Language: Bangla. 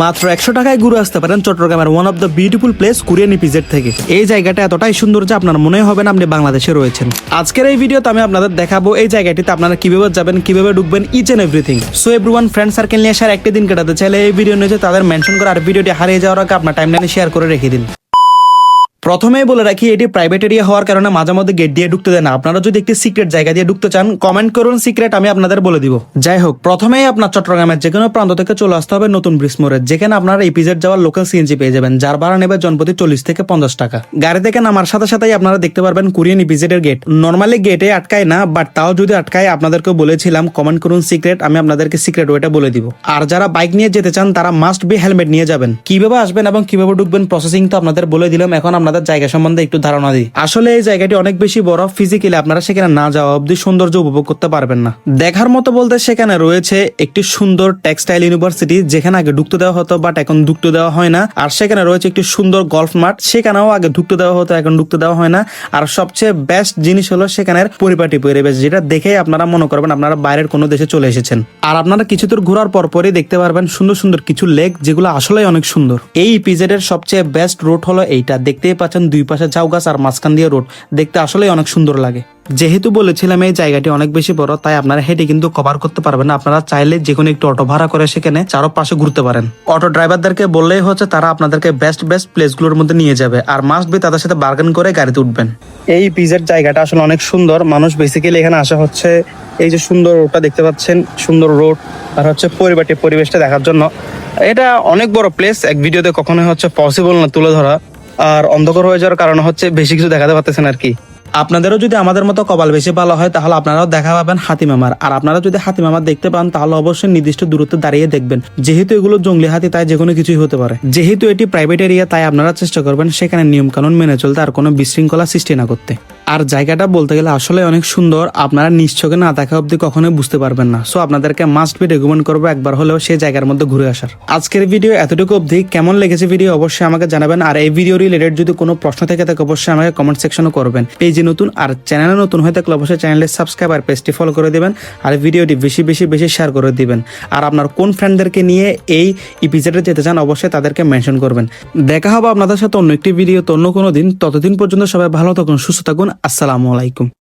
মাত্র একশো টাকায় ঘুরে আসতে পারেন চট্টগ্রামের one of the beautiful place Korean EPZ থেকে। এই জায়গাটা এতটাই সুন্দর যে আপনার মনে হবে না আপনি বাংলাদেশে রয়েছেন। আজকের এই ভিডিওতে আমি আপনাদের দেখাবো এই জায়গাটিতে আপনারা কীভাবে যাবেন, কীভাবে ঢুকবেন each and everything so everyone friend circle নিয়ে আসার একটি দিন কাটাতে চাইলে এই ভিডিও নিয়ে তাদের মেনশন করে আর ভিডিওটি হারিয়ে যাওয়ার আগে আপনার টাইমলাইনে শেয়ার করে রেখে দিন। প্রথমেই বলে রাখি, এটি প্রাইভেট এরিয়া হওয়ার কারণে মাঝে মধ্যে গেট দিয়ে ঢুকতে দেয় না। আপনারা যদি একটি সিক্রেট জায়গা দিয়ে ঢুকতে চান কমেন্ট করুন সিক্রেট আমি আপনাদের বলে দিব। যাই হোক, প্রথমেই আপনার চট্টগ্রামের যে কোনো প্রান্ত থেকে চলে আসতে হবে নতুন ব্রিজ মোড়ে, যেখানে আপনারা ইপিজেড যাওয়ার লোকাল সিএনজি পেয়ে যাবেন, যার ভাড়া নেবে জনপ্রতি চল্লিশ থেকে পঞ্চাশ টাকা। গাড়ি থেকে নামার সাথে সাথেই আপনারা দেখতে পারবেন কোরিয়ান ইপিজেড এর গেট নর্মালি গেটে আটকায় না বাট তাও যদি আটকায় আপনাদেরকে বলেছিলাম কমেন্ট করুন সিক্রেট আমি আপনাদেরকে সিক্রেট ওয়েটা বলে দিব। আর যারা বাইক নিয়ে যেতে চান, তারা মাস্ট বি হেলমেট নিয়ে যাবেন। কীভাবে আসবেন এবং কীভাবে ঢুকবেন প্রসেসিং তো আপনাদের বলে দিলাম, এখন আপনাদের জায়গা সম্বন্ধে একটু ধারণা দিই। আসলে এই জায়গাটি অনেক বেশি বড় ফিজিক্যালি আপনারা সেখানে না যাওয়া অব্দি সৌন্দর্য উপভোগ করতে পারবেন না। দেখার মতো বলতে সেখানে রয়েছে একটি সুন্দর টেক্সটাইল ইউনিভার্সিটি যেখানে আগে ঢুকতে দেওয়া হতো বাট এখন ঢুকতে দেওয়া হয় না। আর সেখানে রয়েছে একটি সুন্দর গলফ মাঠ, সেখানেও আগে ঢুকতে দেওয়া হতো, এখন ঢুকতে দেওয়া হয় না। আর সবচেয়ে বেস্ট জিনিস হলো সেখানের পরিপাটি পরিবেশ, যেটা দেখে আপনারা মনে করবেন আপনারা বাইরের কোনো দেশে চলে এসেছেন। আর আপনারা কিছু দূর ঘোরার পর পরই দেখতে পারবেন সুন্দর সুন্দর কিছু লেক যেগুলো আসলে অনেক সুন্দর। এই ইপিজেডের সবচেয়ে বেস্ট রোড হলো এইটা। দেখতেই পাচ্ছেন দুই পাশে ঝাউ গাছ আর মাঝখান দিয়ে রোড। দেখতে আসলেই অনেক সুন্দর লাগে। যেহেতু বলেছিলাম এই জায়গাটি অনেক বেশি বড়, তাই আপনারা হেঁটে কিন্তু কভার করতে পারবেন আপনারা চাইলে যে কোনো একটু অটো ভাড়া করে সেখানে চারো পাশে ঘুরতে পারেন। অটো ড্রাইভারদেরকে বললেই হচ্ছে, তারা আপনাদেরকে বেস্ট বেস্ট প্লেসগুলোর মধ্যে নিয়ে যাবে। আর মাস্ট বি তাদের সাথে বার্গেন করে গাড়িতে উঠবেন। এই পিজের জায়গাটা আসলে অনেক সুন্দর। মানুষ বেসিক্যালি এখানে আসা হচ্ছে, এই যে সুন্দর রোডটা দেখতে পাচ্ছেন, সুন্দর রোড আর হচ্ছে পরিবারটি, পরিবেশটা দেখার জন্য। এটা অনেক বড় প্লেস এক ভিডিওতে কখনোই হচ্ছে পসিবল না তুলে ধরা। আর অন্ধকার হয়ে যাওয়ার কারণ হচ্ছে বেশি কিছু দেখাতে পারতেছেন আর কি। আপনাদেরও যদি আমাদের মতো কপাল বেশি ভালো হয়, তাহলে আপনারাও দেখা পাবেন হাতি মামার। আর আপনারা যদি হাতি মামার দেখতে পান, তাহলে অবশ্যই নির্দিষ্ট দূরত্বে দাঁড়িয়ে দেখবেন। যেহেতু এগুলো জঙ্গলি হাতি, তাই যে কোনো কিছুই হতে পারে। যেহেতু এটি প্রাইভেট এরিয়া তাই আপনারা চেষ্টা করবেন সেখানে নিয়ম কানুন মেনে চলতে আর কোনো বিশৃঙ্খলা সৃষ্টি না করতে। আর জায়গাটা বলতে গেলে আসলে অনেক সুন্দর। আপনারা নিশ্চয়কে না দেখা অব্দি কখনোই বুঝতে পারবেন না। সো আপনাদেরকে মাস্ট বি রেকমেন্ড করব একবার হলেও সেই জায়গার মধ্যে ঘুরে আসার। আজকের ভিডিও এতটুকু অবধি। কেমন লেগেছে ভিডিও অবশ্যই আমাকে জানাবেন। আর এই ভিডিও রিলেটেড যদি কোনো প্রশ্ন থেকে থাকে অবশ্যই আমাকে কমেন্ট সেকশনে করবেন। পেজে নতুন আর চ্যানেলে নতুন হয়ে থাকলে অবশ্যই চ্যানেলে সাবস্ক্রাইব আর পেজটি ফলো করে দিবেন। আর ভিডিওটি বেশি বেশি বেশি শেয়ার করে দিবেন। আর আপনার কোন ফ্রেন্ডদেরকে নিয়ে এই ইপিজেডে যেতে চান, অবশ্যই তাদেরকে মেনশন করবেন। দেখা হবে আপনাদের সাথে অন্য একটি ভিডিও অন্য কোনো দিন। ততদিন পর্যন্ত সবাই ভালো থাকুন, সুস্থ থাকুন। আসসালামু আলাইকুম।